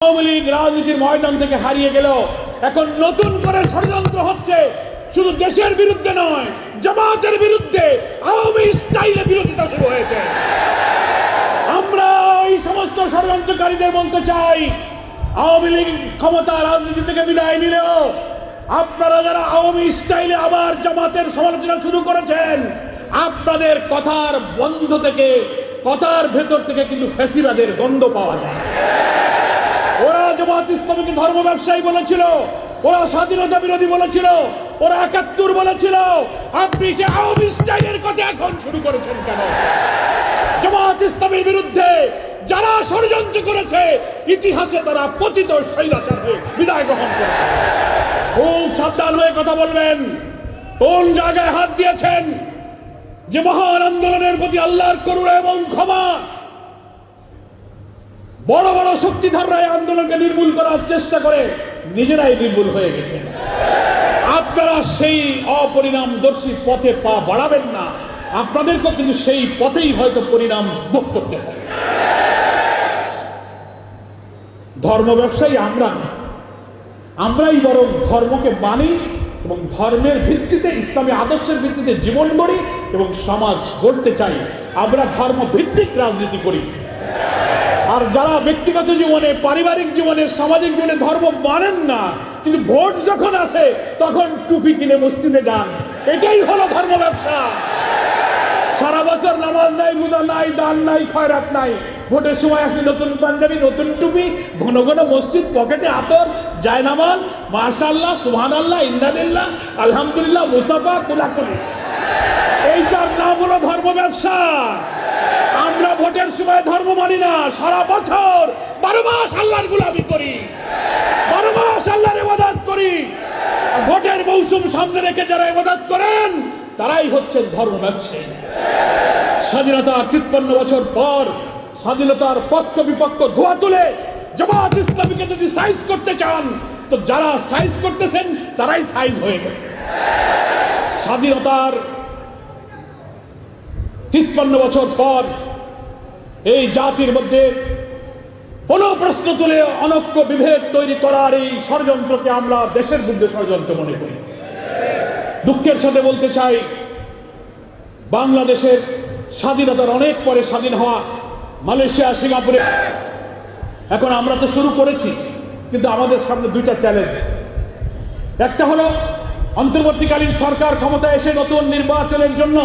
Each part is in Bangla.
আওয়ামী লীগ রাজনীতির ময়দান থেকে হারিয়ে গেল এখন নতুন করে ষড়যন্ত্র হচ্ছে। শুধু দেশের বিরুদ্ধে নয়, জামাতের বিরুদ্ধে আওয়ামী স্টাইলে বিরোধিতা শুরু হয়েছে। আমরা এই সমস্ত ষড়যন্ত্রকারীদের বলতে চাই, আওয়ামী লীগ ক্ষমতা রাজনীতি থেকে বিদায় নিলেও আপনারা যারা আওয়ামী স্টাইলে আবার জামাতের সমালোচনা শুরু করেছেন, আপনাদের কথার বন্ধ থেকে, কথার ভেতর থেকে কিন্তু ফেসিবাদের গন্ধ পাওয়া যায়। ওরা জামাত ইসলামীকে ধর্ম ব্যবসায়ী বলেছিল, ওরা স্বাধীনতা বিরোধী বলেছিল, ওরা একাত্তর বলেছিল। আপনি সে আওয়ামী কথা এখন শুরু করেছেন কেন? জামাত ইসলামের বিরুদ্ধে যারা ষড়যন্ত্র করেছে, ইতিহাসে তারা পতিত শৈলাচার হয়ে বিদায় গ্রহণ করেছে। খুব সাবধান হয়ে কথা বলবেন। কোন জায়গায় হাত দিয়েছেন? যে মহান আন্দোলনের প্রতি আল্লাহর করুণা এবং ক্ষমা বড় বড় শক্তিধররা এই আন্দোলনকে নির্মূল করার চেষ্টা করে নিজেরাই নির্মূল হয়ে গেছে। আপনারা সেই অপরিণামদর্শী পথে পা বাড়াবেন না। আপনাদেরকেও কিন্তু সেই পথেই হয়তো পরিণাম ভোগ করতে হবে। ধর্ম ব্যবসায়ী আমরা। আমরাই বরং ধর্মকে মানি এবং ধর্মের ভিত্তিতে, ইসলামী আদর্শের ভিত্তিতে জীবন গড়ি এবং সমাজ গড়তে চাই। আমরা ধর্ম ভিত্তিক রাজনীতি করি। আর যারা ব্যক্তিগত জীবনে, পারিবারিক জীবনে, সামাজিক জীবনে ধর্ম মানেন না, কিন্তু ভোট যখন আসে, তখন টুপি কিনে মসজিদে যান। এটাই হলো ধর্ম ব্যবসা। সারা বছর নামাজ নাই, রোজা নাই, দান নাই, খয়রাত নাই। ভোটের সময় আসে নতুন পাঞ্জাবি, নতুন টুপি, ঘন ঘন মসজিদ, পকেটে আতর যায় নামাজ মাশাল্লাহ সুহান আল্লাহ ইন্দানিল্লাহ আলহামদুলিল্লাহ মুসাফা কুলাকুলি। এইটার নাম হলো ধর্ম ব্যবসা। আমরা ভোটের সময় ধর্ম মানি না। সারা বছর বারো মাস আল্লাহর গুলামি করি। বারো মাস আল্লাহর ইবাদত করি। ভোটের মৌসুম সামনে রেখে যারা ইবাদত করেন, তারাই হচ্ছেন ধর্ম ব্যবসায়ী। স্বাধীনতার তিপ্পান্ন বছর পর স্বাধীনতার পক্ষ বিপক্ষ ধোয়া তুলে জামাত ইসলামীকে যদি সাইজ করতে চান, তো যারা সাইজ করতেছেন, তারাই সাইজ হয়ে গেছে। স্বাধীনতার তিপ্পান্ন বছর পর এই জাতির মধ্যে কোন প্রশ্ন তুলে অনক্য বিভেদ তৈরি করার এই ষড়যন্ত্রকে আমরা দেশের বিরুদ্ধে ষড়যন্ত্র মনে করি। দুঃখের সাথে বলতে চাই, বাংলাদেশের স্বাধীনতার অনেক পরে স্বাধীন হওয়া মালয়েশিয়া, সিঙ্গাপুরে। এখন আমরা তো শুরু করেছি, কিন্তু আমাদের সামনে দুইটা চ্যালেঞ্জ একটা হলো, অন্তর্বর্তীকালীন সরকার ক্ষমতায় এসে নতুন নির্বাচনের জন্য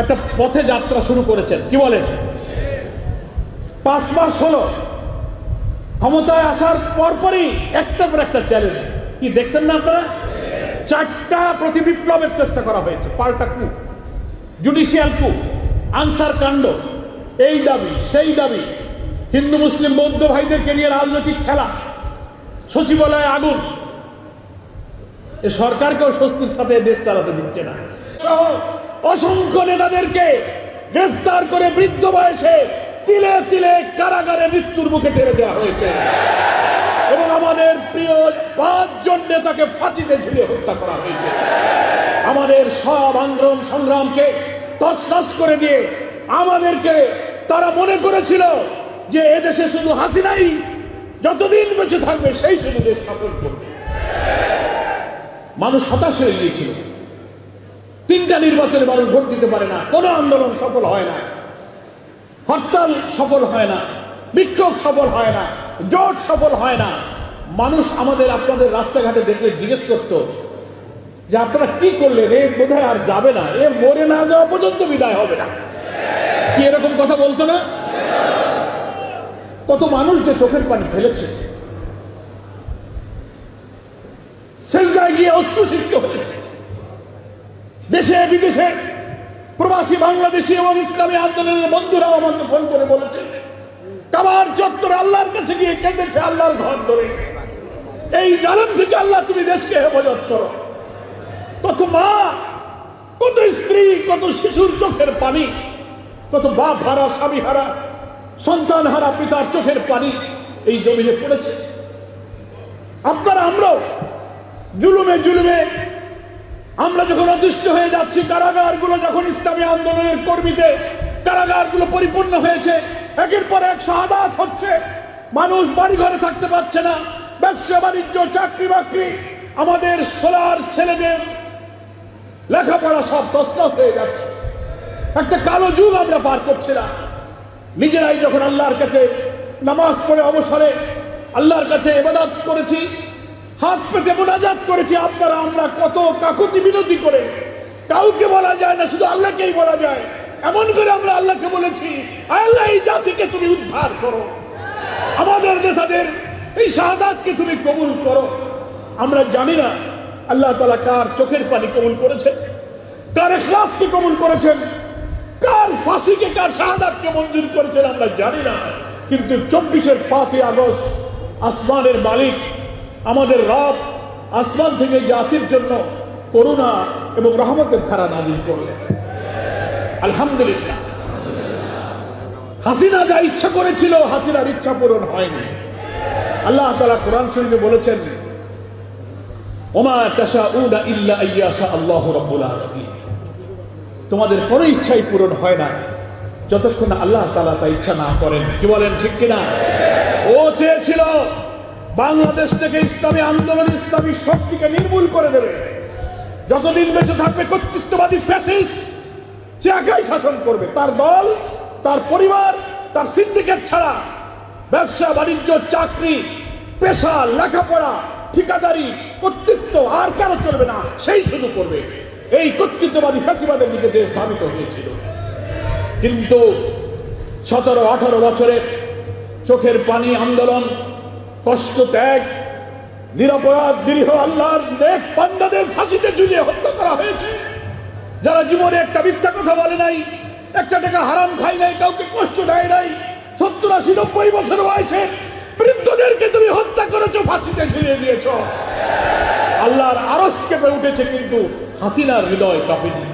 একটা পথে যাত্রা শুরু করেছেন। কি বলেন? পাঁচ মাস হলো। ক্ষমতায় আসার পরপরই একটা পর একটা চ্যালেঞ্জ কি, দেখছেন না আপনারা? চারটা প্রতি বিপ্লবের চেষ্টা করা হয়েছে। পাল্টা কু জুডিশিয়াল কু আনসার কাণ্ড। এই দাবি, সেই দাবি। হিন্দু, মুসলিম, বৌদ্ধ ভাইদেরকে নিয়ে রাজনৈতিক খেলা। সচিবালয়ে আগুন। এ সরকারকেও স্বস্তির সাথে দেশ চালাতে দিচ্ছে না। অসংখ্য নেতাদেরকে গ্রেফতার করে বৃদ্ধ বয়সে তিলে তিলে কারাগারে মৃত্যুর মুখে টেনে দেওয়া হয়েছে। এবং আমাদের প্রিয় পাঁচজন নেতাকে ফাঁসিতে ঝুলিয়ে হত্যা করা হয়েছে। আমাদের সব আন্দোলন সংগ্রামকে তছনছ করে দিয়ে আমাদেরকে তারা মনে করেছিল যে এদেশে শুধু হাসিনাই যতদিন বেঁচে থাকবে সেই শুধু দেশ সফল করবে। মানুষ হতাশ হয়ে গিয়েছিল। তিনটা নির্বাচনে মানুষ ভোট দিতে পারে না। কোনো আন্দোলন সফল হয় না। হরতাল সফল হয় না। বিক্ষোভ সফল হয় না। জোট সফল হয় না। মানুষ আমাদের আপনাদের রাস্তাঘাটে দেখলে জিজ্ঞেস করত যে আপনারা কি করলেন? এ বোধহয় আর যাবে না। এ মরে না যাওয়া পর্যন্ত বিদায় হবে না। কি এরকম কথা বলতো না? কত মানুষ যে চোখের পানি ফেলেছে। শেষদায় গিয়ে অশ্রুসিক্ত হয়েছে। দেশে, বিদেশে প্রবাসী বাংলাদেশি এবং ইসলামী আন্দোলনের বন্ধুরা আমাকে ফোন করে বলেছে, কাবার চত্বর আল্লাহর কাছে গিয়ে কেঁদেছে আল্লাহর ঘর ধরে। এই জানান থেকে আল্লাহ তুমি দেশকে হেফাজত করো। কত মা, কত স্ত্রী, কত শিশুর চোখের পানি, কত বাপ হারা, স্বামী হারা, সন্তান হারা, পিতার চোখের পানি এই জমিনে পড়েছে। আপনারা আমরাও জুলুমে জুলুমে আমরা যখন অতিষ্ঠ হয়ে যাচ্ছি, কারাগারগুলো যখন ইসলামী আন্দোলনের কর্মীতে, কারাগারগুলো পরিপূর্ণ হয়েছে, একের পর এক শাহাদাত হচ্ছে। মানুষ বাড়ি ঘরে থাকতে পারছে না, ব্যবসা, বাণিজ্য, চাকরি, বাকরি। আমাদের সোলার ছেলেদের লেখাপড়া সব তসনস হয়ে যাচ্ছে। একটা কালো যুগ আমরা পার করছিলাম। নিজেরাই যখন আল্লাহর কাছে নামাজ পড়ে অবসরে আল্লাহর কাছে এবাদত করেছি হাত পেতে মোনাজাত করেছি, আপনারা, আমরা কত কাকুতি বিনতি করে। কাউকে বলা যায় না, শুধু আল্লাহকেই বলা যায়। এমন করে আমরা আল্লাহকে বলেছি, আল্লাহ এই জাতিকে তুমি উদ্ধার করো। আমাদের নেতাদের এই শাহাদাতকে তুমি কবুল করো। আমরা জানি না আল্লাহ তালা কার চোখের পানি কবুল করেছেন, কার এখলাসকে কবুল করেছেন, কার ফাঁসিকে, কার শাহাদাতকে মঞ্জুর করেছেন, আমরা জানি না। কিন্তু চব্বিশের পাঁচই আগস্ট আসমানের মালিক আমাদের রব আসমান থেকে জাতির জন্য করুণা এবং রহমতের ধারা নাজিল করলেন। আলহামদুলিল্লাহ। হাসিনা যা ইচ্ছা করেছিল, হাসিনার ইচ্ছা পূরণ হয়নি। আল্লাহ তালা কোরআন শরীফে বলেছেন ইল্লা আল্লাহু তোমাদের কোনো ইচ্ছাই পূরণ হয় না, যতক্ষণ আল্লাহ তালা তা ইচ্ছা না করেন। কি বলেন, ঠিক কিনা? ও চেয়েছিল বাংলাদেশ থেকে ইসলামী আন্দোলন, ইসলামী শক্তিকে নির্মূল করে দেবে। যতদিন বেঁচে থাকবে কর্তৃত্ববাদী ফ্যাসিস্ট সে একাই শাসন করবে। তার দল, তার পরিবার, তার সিন্ডিকেট ছাড়া ব্যবসা, বাণিজ্য, চাকরি, পেশা, লেখাপড়া, ঠিকাদারি, কর্তৃত্ব আর কারও চলবে না, সেই শুধু করবে। এই কর্তৃত্ববাদী ফ্যাসিবাদের দিকে দেশ ধাবিত হয়েছিল। কিন্তু সতেরো আঠারো বছরের চোখের পানি আন্দোলন কষ্ট ত্যাগ, নিরপরাধ, নিরীহ আল্লাহর নেক পান্দাদের ফাঁসিতে ঝুলিয়ে হত্যা করা হয়েছে। যারা জীবনে একটা মিথ্যা কথা বলে নাই, একটা টাকা হারাম খাই নাই, কাউকে কষ্ট দেয় নাই, সত্তর আশি, নব্বই বছর বয়সে বৃদ্ধদেরকে তুমি হত্যা করেছ, ফাঁসিতে ঝুলিয়ে দিয়েছ। আল্লাহর আরস কেঁপে উঠেছে কিন্তু হাসিনার হৃদয় কাঁপেনি।